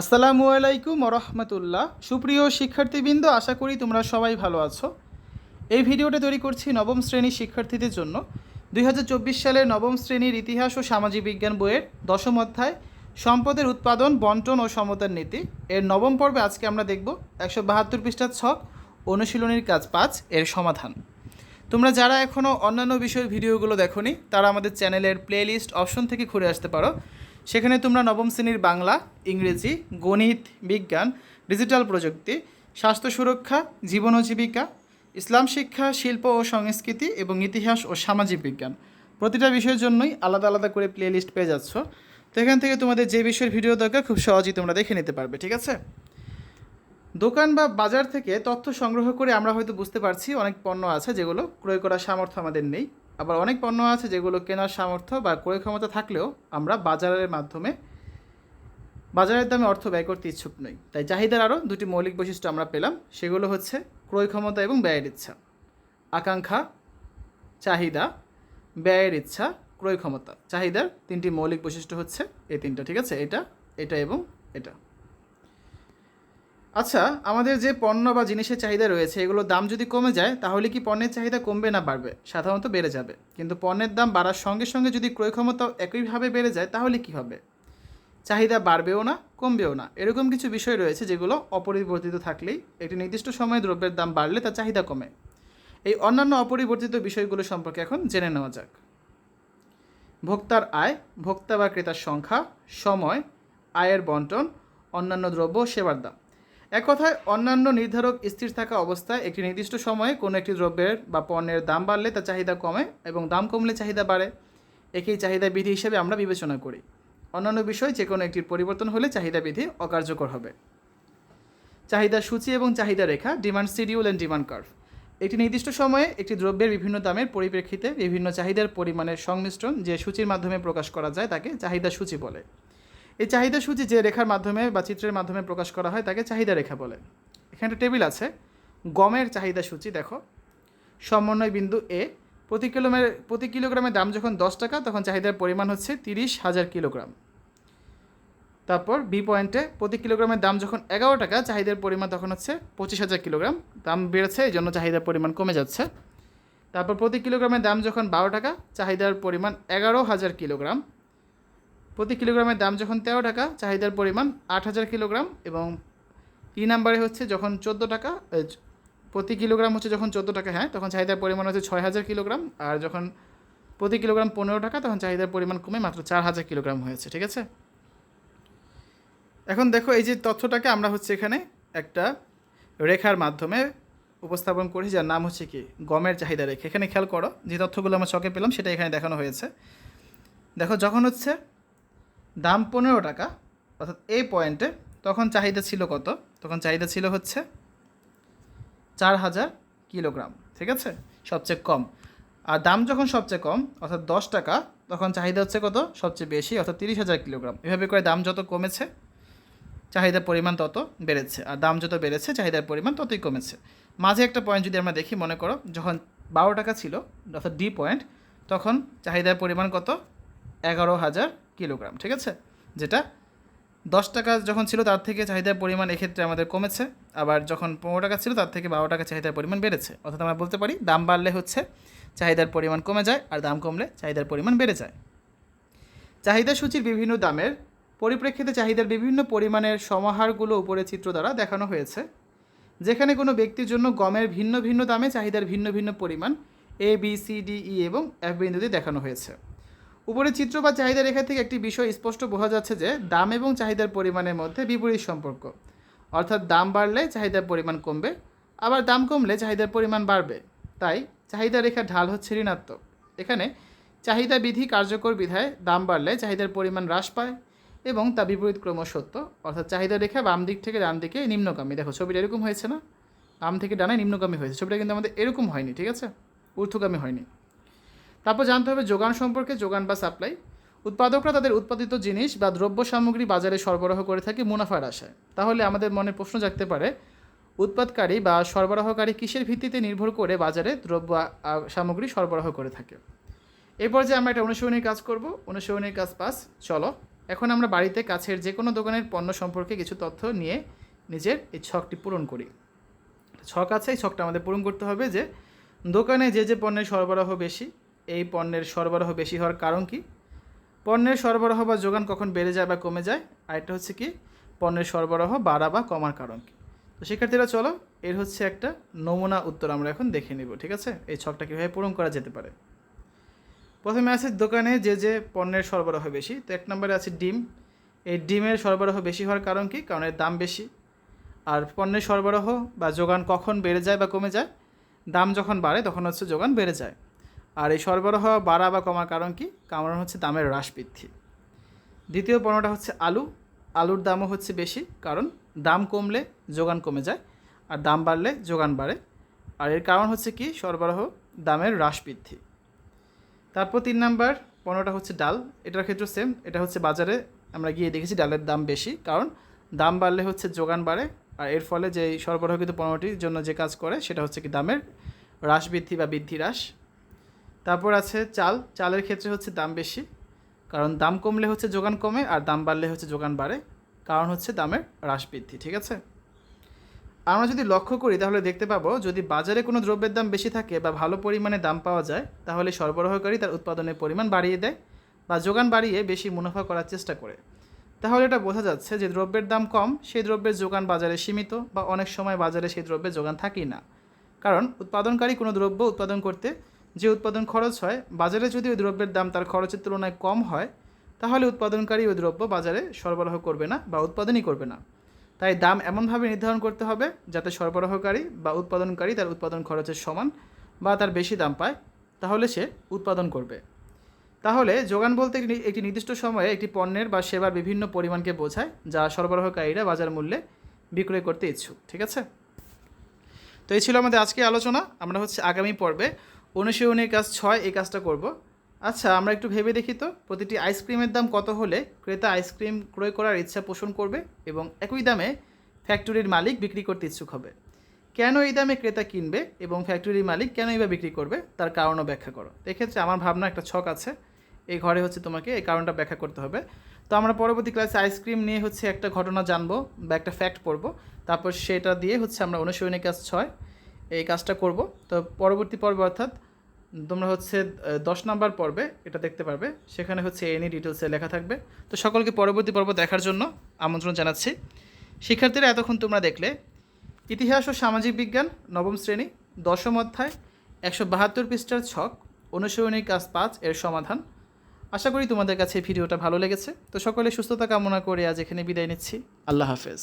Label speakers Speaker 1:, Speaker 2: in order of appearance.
Speaker 1: আসসালামু আলাইকুম রহমতুল্লাহ সুপ্রিয় শিক্ষার্থীবৃন্দ, আশা করি তোমরা সবাই ভালো আছো। এই ভিডিওটা তৈরি করছি নবম শ্রেণির শিক্ষার্থীদের জন্য। দুই হাজার চব্বিশ সালের নবম শ্রেণির ইতিহাস ও সামাজিক বিজ্ঞান বইয়ের দশম অধ্যায়, সম্পদের উৎপাদন, বন্টন ও সমতার নীতি। এর নবম পর্বে আজকে আমরা দেখব একশো বাহাত্তর পৃষ্ঠার ছক, অনুশীলনীর কাজ পাঁচ, এর সমাধান। তোমরা যারা এখনও অন্যান্য বিষয়ের ভিডিওগুলো দেখোনি, তারা আমাদের চ্যানেলের প্লেলিস্ট অপশন থেকে ঘুরে আসতে পারো। সেখানে তোমরা নবম শ্রেণির বাংলা, ইংরেজি, গণিত, বিজ্ঞান, ডিজিটাল প্রযুক্তি, স্বাস্থ্য সুরক্ষা, জীবন ও জীবিকা, ইসলাম শিক্ষা, শিল্প ও সংস্কৃতি এবং ইতিহাস ও সামাজিক বিজ্ঞান। প্রতিটা বিষয়ের জন্যই আলাদা আলাদা করে প্লেলিস্ট পেয়ে যাচ্ছ। তো এখান থেকে তোমাদের যে বিষয়ের ভিডিও দরকার, খুব সহজেই তোমরা দেখে নিতে পারবে, ঠিক আছে? দোকান বা বাজার থেকে তথ্য সংগ্রহ করে আমরা হয়তো বুঝতে পারছি, অনেক পণ্য আছে যেগুলো ক্রয় করার সামর্থ্য আমাদের নেই। আবার অনেক পণ্য আছে যেগুলো কেনার সামর্থ্য বা ক্রয় ক্ষমতা থাকলেও আমরা বাজারের মাধ্যমে, বাজারের দামে অর্থ ব্যয় করতে ইচ্ছুক নই। তাই চাহিদার আরও দুটি মৌলিক বৈশিষ্ট্য আমরা পেলাম, সেগুলো হচ্ছে ক্রয় ক্ষমতা এবং ব্যয়ের ইচ্ছা। আকাঙ্ক্ষা, চাহিদা, ব্যয়ের ইচ্ছা, ক্রয় ক্ষমতা। চাহিদার তিনটি মৌলিক বৈশিষ্ট্য হচ্ছে এই তিনটা, ঠিক আছে? এটা এটা এবং এটা। আচ্ছা আমাদের যে পণ্য বা জিনিসের চাহিদা রয়েছে, এগুলোর দাম যদি কমে যায়, তাহলে কি পণ্যের চাহিদা কমবে না বাড়বে? সাধারণত বেড়ে যাবে। কিন্তু পণ্যের দাম বাড়ার সঙ্গে সঙ্গে যদি ক্রয় ক্ষমতাও একইভাবে বেড়ে যায়, তাহলে কি হবে? চাহিদা বাড়বেও না, কমবেও না। এরকম কিছু বিষয় রয়েছে যেগুলো অপরিবর্তিত থাকলেই একটি নির্দিষ্ট সময়ে দ্রব্যের দাম বাড়লে তার চাহিদা কমে। এই অন্যান্য অপরিবর্তিত বিষয়গুলো সম্পর্কে এখন জেনে নেওয়া যাক। ভোক্তার আয়, ভোক্তা বা ক্রেতার সংখ্যা, সময়, আয়ের বন্টন, অন্যান্য দ্রব্য সেবার দাম। এক কথায় অন্যান্য নির্ধারক স্থির থাকা অবস্থায় একটি নির্দিষ্ট সময়ে কোনো একটি দ্রব্যের বা পণ্যের দাম বাড়লে তার চাহিদা কমে এবং দাম কমলে চাহিদা বাড়ে। একেই চাহিদা বিধি হিসেবে আমরা বিবেচনা করি। অন্যান্য বিষয় যে কোনো একটির পরিবর্তন হলে চাহিদা বিধি অকার্যকর হবে। চাহিদা সূচি এবং চাহিদা রেখা, demand schedule and demand curve. একটি নির্দিষ্ট সময়ে একটি দ্রব্যের বিভিন্ন দামের পরিপ্রেক্ষিতে বিভিন্ন চাহিদার পরিমাণের সংমিশ্রণ যে সূচির মাধ্যমে প্রকাশ করা যায় তাকে চাহিদা সূচি বলে। এই চাহিদা সূচি যে রেখার মাধ্যমে বা চিত্রের মাধ্যমে প্রকাশ করা হয়, তাকে চাহিদা রেখা বলে। এখানে একটা টেবিল আছে। গমের চাহিদা সূচি, দেখো। সমন্বয় বিন্দু এ প্রতি কিলোমের, প্রতি কিলোগ্রামের দাম যখন দশ টাকা, তখন চাহিদার পরিমাণ হচ্ছে তিরিশ হাজার কিলোগ্রাম। তারপর বি পয়েন্টে প্রতি কিলোগ্রামের দাম যখন এগারো টাকা, চাহিদার পরিমাণ তখন হচ্ছে পঁচিশ হাজার কিলোগ্রাম। দাম বেড়েছে, এই জন্য চাহিদার পরিমাণ কমে যাচ্ছে। তারপর প্রতি কিলোগ্রামের দাম যখন বারো টাকা, চাহিদার পরিমাণ এগারো হাজার কিলোগ্রাম। প্রতি কিলোগ্রামের দাম যখন তেরো টাকা, চাহিদার পরিমাণ আট হাজার কিলোগ্রাম এবং ই নাম্বারে হচ্ছে যখন চোদ্দ টাকা প্রতি কিলোগ্রাম হচ্ছে যখন চোদ্দ টাকা হ্যাঁ তখন চাহিদার পরিমাণ হচ্ছে ছয় হাজার কিলোগ্রাম আর যখন প্রতি কিলোগ্রাম পনেরো টাকা, তখন চাহিদার পরিমাণ কমে মাত্র চার হাজার কিলোগ্রাম হয়েছে, ঠিক আছে? এখন দেখো এই যে তথ্যটাকে আমরা হচ্ছে এখানে একটা রেখার মাধ্যমে উপস্থাপন করি, যার নাম হচ্ছে কি? গমের চাহিদা রেখা। এখানে খেয়াল করো, যে তথ্যগুলো আমরা চকে পেলাম, সেটা এখানে দেখানো হয়েছে। দেখো যখন হচ্ছে দাম পনেরো টাকা, অর্থাৎ এই পয়েন্টে তখন চাহিদা ছিল কত? তখন চাহিদা ছিল হচ্ছে চার হাজার কিলোগ্রাম, ঠিক আছে? সবচেয়ে কম। আর দাম যখন সবচেয়ে কম, অর্থাৎ দশ টাকা, তখন চাহিদা হচ্ছে কত? সবচেয়ে বেশি, অর্থাৎ তিরিশ হাজার কিলোগ্রাম। এভাবে করে দাম যত কমেছে, চাহিদার পরিমাণ তত বেড়েছে। আর দাম যত বেড়েছে, চাহিদার পরিমাণ ততই কমেছে। মাঝে একটা পয়েন্ট যদি আমরা দেখি, মনে করো, যখন বারো টাকা ছিল, অর্থাৎ ডি পয়েন্ট তখন চাহিদার পরিমাণ কত? এগারো হাজার কিলোগ্রাম, ঠিক আছে? যেটা দশ টাকা যখন ছিল তার থেকে চাহিদার পরিমাণ এক্ষেত্রে আমাদের কমেছে। আবার যখন পনেরো টাকা ছিল তার থেকে বারো টাকা চাহিদার পরিমাণ বেড়েছে। অর্থাৎ আমরা বলতে পারি দাম বাড়লে হচ্ছে চাহিদার পরিমাণ কমে যায় আর দাম কমলে চাহিদার পরিমাণ বেড়ে যায়। চাহিদা সূচির বিভিন্ন দামের পরিপ্রেক্ষিতে চাহিদার বিভিন্ন পরিমাণের সমাহারগুলো উপরে চিত্র দ্বারা দেখানো হয়েছে। যেখানে কোনো ব্যক্তির জন্য গমের ভিন্ন ভিন্ন দামে চাহিদার ভিন্ন ভিন্ন পরিমাণ A B C D E এবং এফ বিন্দুতে দেখানো হয়েছে। উপরে চিত্র বা চাহিদা রেখা থেকে একটি বিষয় স্পষ্ট বোঝা যাচ্ছে যে দাম এবং চাহিদার পরিমাণের মধ্যে বিপরীত সম্পর্ক। অর্থাৎ দাম বাড়লে চাহিদার পরিমাণ কমবে, আবার দাম কমলে চাহিদার পরিমাণ বাড়বে। তাই চাহিদা রেখার ঢাল হচ্ছে ঋণাত্মক। এখানে চাহিদা বিধি কার্যকর বিধায় দাম বাড়লে চাহিদার পরিমাণ হ্রাস পায় এবং তা বিপরীত ক্রম সত্য। অর্থাৎ চাহিদা রেখা বাম দিক থেকে ডান দিকে নিম্নগামী। দেখো, ছবিটা এরকম হয়েছে না? বাম থেকে ডানে নিম্নগামী হয়েছে। ছবিটা কিন্তু আমাদের এরকম হয়নি, ঠিক আছে? ঊর্ধ্বগামী হয়নি। তারপর জানতে হবে যোগান সম্পর্কে, যোগান বা সাপ্লাই। উৎপাদকরা তাদের উৎপাদিত জিনিস বা দ্রব্য সামগ্রী বাজারে সরবরাহ করে থাকে মুনাফার আশায়। তাহলে আমাদের মনে প্রশ্ন জাগতে পারে, উৎপাদকারী বা সরবরাহকারী কিসের ভিত্তিতে নির্ভর করে বাজারে দ্রব্য সামগ্রী সরবরাহ করে থাকে? এরপর যে আমরা একটা অনুশীলনীর কাজ করব। অনুশীলনীর কাজ পাস, চলো। এখন আমরা বাড়িতে কাছের যে কোনো দোকানের পণ্য সম্পর্কে কিছু তথ্য নিয়ে নিজের এই ছকটি পূরণ করি। ছক আছে, এই ছকটা আমাদের পূরণ করতে হবে যে, দোকানে যে যে পণ্যের সরবরাহ বেশি এই পণ্যের সরবরাহ বেশি হওয়ার কারণ কি? পণ্যের সরবরাহ বা যোগান কখন বেড়ে যায় বা কমে যায়? আরেকটা হচ্ছে কি, পণ্যের সরবরাহ বাড়া বা কমার কারণ কি? তো শিক্ষার্থীরা, চলো এর হচ্ছে একটা নমুনা উত্তর আমরা এখন দেখে নিব, ঠিক আছে? এই ছকটা কীভাবে পূরণ করা যেতে পারে? প্রথমে আছে দোকানে যে যে পণ্যের সরবরাহ বেশি, তো এক নম্বরে আছে ডিম। এই ডিমের সরবরাহ বেশি হওয়ার কারণ কি? কারণ এর দাম বেশি। আর পণ্যের সরবরাহ বা যোগান কখন বেড়ে যায় বা কমে যায়? দাম যখন বাড়ে, তখন হচ্ছে যোগান বেড়ে যায়। আর এই সরবরাহ বাড়া বা কমার কারণ কি? কারণ হচ্ছে দামের হ্রাস বৃদ্ধি। দ্বিতীয় পণ্যটা হচ্ছে আলু। আলুর দামও হচ্ছে বেশি, কারণ দাম কমলে যোগান কমে যায় আর দাম বাড়লে যোগান বাড়ে। আর এর কারণ হচ্ছে কি? সরবরাহ দামের হ্রাস বৃদ্ধি। তারপর তিন নাম্বার পণ্যটা হচ্ছে ডাল। এটার ক্ষেত্রে সেম এটা হচ্ছে বাজারে আমরা গিয়ে দেখেছি ডালের দাম বেশি, কারণ দাম বাড়লে হচ্ছে যোগান বাড়ে আর এর ফলে যে সরবরাহকৃত পণ্যটির জন্য যে কাজ করে সেটা হচ্ছে কি দামের হ্রাস বৃদ্ধি বা বৃদ্ধি হ্রাস। তারপর আছে চাল। চালের ক্ষেত্রে হচ্ছে দাম বেশি, কারণ দাম কমলে হচ্ছে যোগান কমে আর দাম বাড়লে হচ্ছে যোগান বাড়ে। কারণ হচ্ছে দামের হ্রাস বৃদ্ধি, ঠিক আছে? আমরা যদি লক্ষ্য করি, তাহলে দেখতে পাবো যদি বাজারে কোনো দ্রব্যের দাম বেশি থাকে বা ভালো পরিমাণে দাম পাওয়া যায়, তাহলে সরবরাহকারী তার উৎপাদনের পরিমাণ বাড়িয়ে দেয় বা যোগান বাড়িয়ে বেশি মুনাফা করার চেষ্টা করে। তাহলে এটা বোঝা যাচ্ছে যে দ্রব্যের দাম কম, সেই দ্রব্যের যোগান বাজারে সীমিত বা অনেক সময় বাজারে সেই দ্রব্যের যোগান থাকেই না। কারণ উৎপাদনকারী কোনো দ্রব্য উৎপাদন করতে যে উৎপাদন খরচ হয়, বাজারে যদি ওই দ্রব্যের দাম তার খরচের তুলনায় কম হয়, তাহলে উৎপাদনকারী ওই দ্রব্য বাজারে সরবরাহ করবে না বা উৎপাদনই করবে না। তাই দাম এমনভাবে নির্ধারণ করতে হবে যাতে সরবরাহকারী বা উৎপাদনকারী তার উৎপাদন খরচের সমান বা তার বেশি দাম পায়, তাহলে সে উৎপাদন করবে। তাহলে যোগান বলতে একটি নির্দিষ্ট সময়ে একটি পণ্যের বা সেবার বিভিন্ন পরিমাণকে বোঝায়, যা সরবরাহকারীরা বাজার মূল্যে বিক্রয় করতে ইচ্ছুক, ঠিক আছে? তো এই ছিল আমাদের আজকে আলোচনা। আমরা হচ্ছে আগামী পর্বে অনুশীলনের কাজ ছয়, এই কাজটা করব। আচ্ছা আমরা একটু ভেবে দেখি তো, প্রতিটি আইসক্রিমের দাম কত হলে ক্রেতা আইসক্রিম ক্রয় করার ইচ্ছা পোষণ করবে এবং একই দামে ফ্যাক্টরির মালিক বিক্রি করতে ইচ্ছুক হবে। কেন এই দামে ক্রেতা কিনবে এবং ফ্যাক্টরির মালিক কেনই বা বিক্রি করবে, তার কারণও ব্যাখ্যা করো। এক্ষেত্রে আমার ভাবনা একটা ছক আছে, এই ঘরে হচ্ছে তোমাকে এই কারণটা ব্যাখ্যা করতে হবে। তো আমরা পরবর্তী ক্লাসে আইসক্রিম নিয়ে হচ্ছে একটা ঘটনা জানব বা একটা ফ্যাক্ট পড়ব। তারপর সেটা দিয়ে হচ্ছে আমরা অনুশীলনী কাজ ছয় এই কাজটা করব। তো পরবর্তী পর্বে অর্থাৎ তোমরা হচ্ছে দশ নাম্বার পর্বে এটা দেখতে পারবে। সেখানে হচ্ছে এনি ডিটেলসে লেখা থাকবে। তো সকলকে পরবর্তী পর্ব দেখার জন্য আমন্ত্রণ জানাচ্ছি। শিক্ষার্থীরা, এতক্ষণ তোমরা দেখলে, ইতিহাস ও সামাজিক বিজ্ঞান, নবম শ্রেণি, দশম অধ্যায়, একশো বাহাত্তর পৃষ্ঠার ছক, অনুশীলনী কাজ পাঁচ এর সমাধান। আশা করি তোমাদের কাছে ভিডিওটা ভালো লেগেছে। তো সকলে সুস্থতা কামনা করে আজ এখানে বিদায় নিচ্ছি। আল্লাহ হাফেজ।